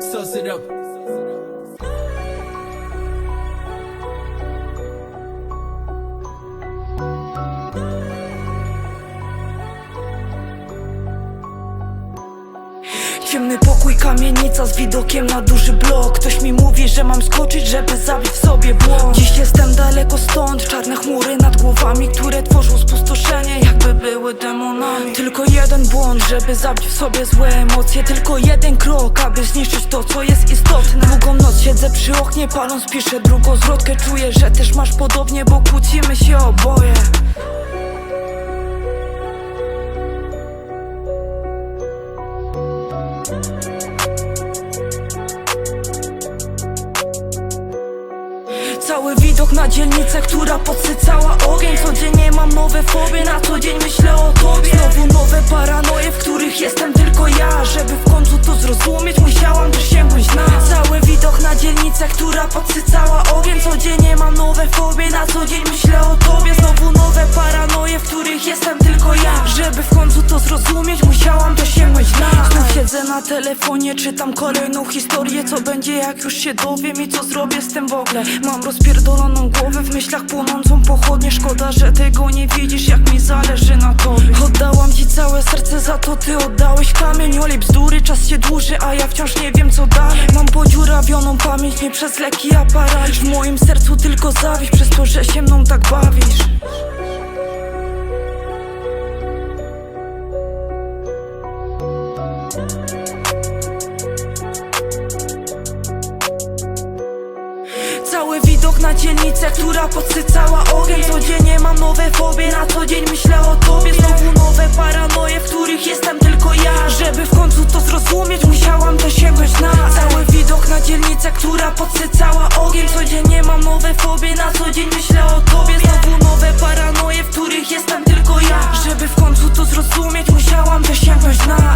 sauce it up. Ciemny pokój, kamienica z widokiem na duży blok. Ktoś mi mówi, że mam skoczyć, żeby zabić w sobie błąd. Dziś jestem daleko stąd, czarne chmury nad głowami Które tworzą spustoszenie, jakby żeby zabić w sobie złe emocje. Tylko jeden krok, aby zniszczyć to, co jest istotne. Długą noc siedzę przy oknie, paląc, piszę drugą zwrotkę. Czuję, że też masz podobnie, bo kłócimy się oboje. Cały widok na dzielnicę, która podsycała ogień. Codziennie mam nowe fobie, na co dzień myślę o tobie nowe paranoje, w których jestem tylko ja. Żeby w końcu to zrozumieć, musiałam też sięgnąć na Cały widok na dzielnicę, która podsycała ogień. Codziennie mam nowe fobie, na co dzień myślę o tobie. Znowu nowe paranoje, siedzę na telefonie, czytam kolejną historię. Co będzie jak już się dowiem i co zrobię z tym w ogóle? Mam rozpierdoloną głowę, w myślach płonącą pochodnie. Szkoda, że tego nie widzisz, jak mi zależy na tobie. Oddałam ci całe serce, za to ty oddałeś kamień. Olej bzdury, czas się dłuży, a ja wciąż nie wiem co dalej. Mam podziurawioną pamięć, nie przez leki, a paraliż W moim sercu tylko zawiść, przez to, że się mną tak bawisz Cały widok na dzielnicę, która podsycała ogień. Codziennie mam nowe fobie, na co dzień myślę o tobie. Znowu nowe paranoje, w których jestem tylko ja. Żeby w końcu to zrozumieć, musiałam dosięgnąć na Cały widok na dzielnicę, która podsycała ogień. Codziennie mam nowe fobie, na co dzień myślę o tobie. Znowu nowe paranoje, w których jestem tylko ja. Żeby w końcu to zrozumieć, musiałam dosięgnąć na